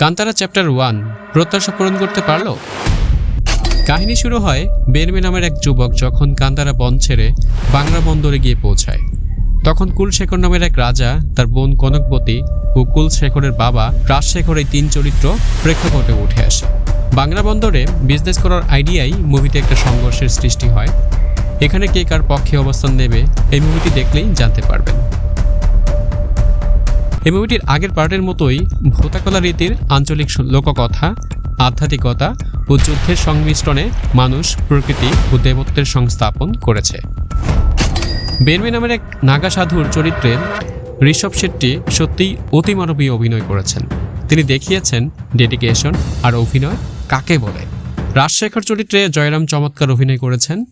Kantara chapter one, প্রত্যাশা পূরণ করতে পারল? কাহিনী শুরু হয় বেরমে নামের এক যুবক যখন কান্তারা বন ছেড়ে বাংলা বন্দরে গিয়ে পৌঁছায়। তখন কুলশেখর নামের এক রাজা, তার বোন কনকবতী ও কুলশেখরের বাবা রাজশেখর এই তিন চরিত্র প্রেক্ষাপটে উঠে আসে। বাংলা বন্দরে বিজনেস করার আইডিয়াই মুভিতে একটা সংঘর্ষের সৃষ্টি হয়। এখানে কে কার পক্ষে অবস্থান নেবে এই মুভিটি দেখলেই জানতে পারবেন। এই মুভিটির আগের পার্টের মতোই ভূতাকলা রীতির আঞ্চলিক লোককথা, আধ্যাত্মিকতা ও যুদ্ধের সংমিশ্রণে মানুষ প্রকৃতি ও দেবত্বের সংস্থাপন করেছে। বেনমি নামের এক নাগা সাধুর চরিত্রে ঋষভ শেট্টি সত্যিই অতিমানবীয় অভিনয় করেছেন। তিনি দেখিয়েছেন ডেডিকেশন আর অভিনয় কাকে বলে। রাজশেখর চরিত্রে জয়রাম চমৎকার অভিনয় করেছেন।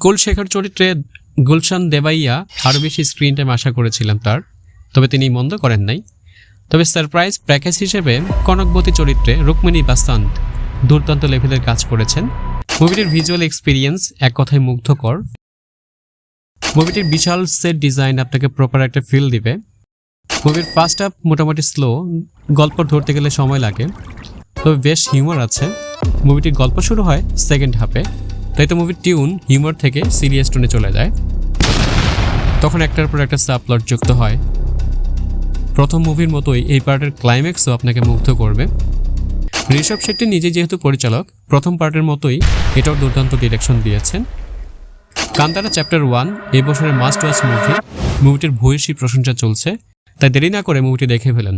কুলশেখর চরিত্রে গুলশান দেবাইয়া আরও বেশি স্ক্রিন টাইম আশা করেছিলাম তার। তবে তিনি মন্দ করেন নাই। তবে সারপ্রাইজ প্যাকেজ হিসেবে কনকবতী চরিত্রে রুক্মিণী বাসান্ত দুর্দান্ত লেভেলের কাজ করেছেন। মুভিটির ভিজুয়াল এক্সপিরিয়েন্স এক কথায় মুগ্ধকর। মুভিটির বিশাল সেট ডিজাইন আপনাকে প্রপার একটা ফিল দিবে। মুভির ফার্স্ট হাফ মোটামুটি স্লো গল্প ধরতে গেলে সময় লাগে। তবে বেশ হিউমার আছে। মুভিটির গল্প শুরু হয় সেকেন্ড হাফে তাই তো মুভির টিউন হিউমার থেকে সিরিয়াস টোনে চলে যায়। তখন একটার পর একটা সাবপ্লট যুক্ত হয়। প্রথম মুভির মতোই এই পার্টের ক্লাইম্যাক্সও আপনাকে মুগ্ধ করবে। ঋষভ শেট্টি নিজে যেহেতু পরিচালক, প্রথম পার্টের মতোই এটাও দুর্দান্ত ডিরেকশন দিয়েছেন। কান্তারা চ্যাপ্টার ওয়ান এই বছরের মাস্ট ওয়াচ মুভি মুভিটির ভূয়সী প্রশংসা চলছে, তাই দেরি না করে মুভিটি দেখে ফেলেন।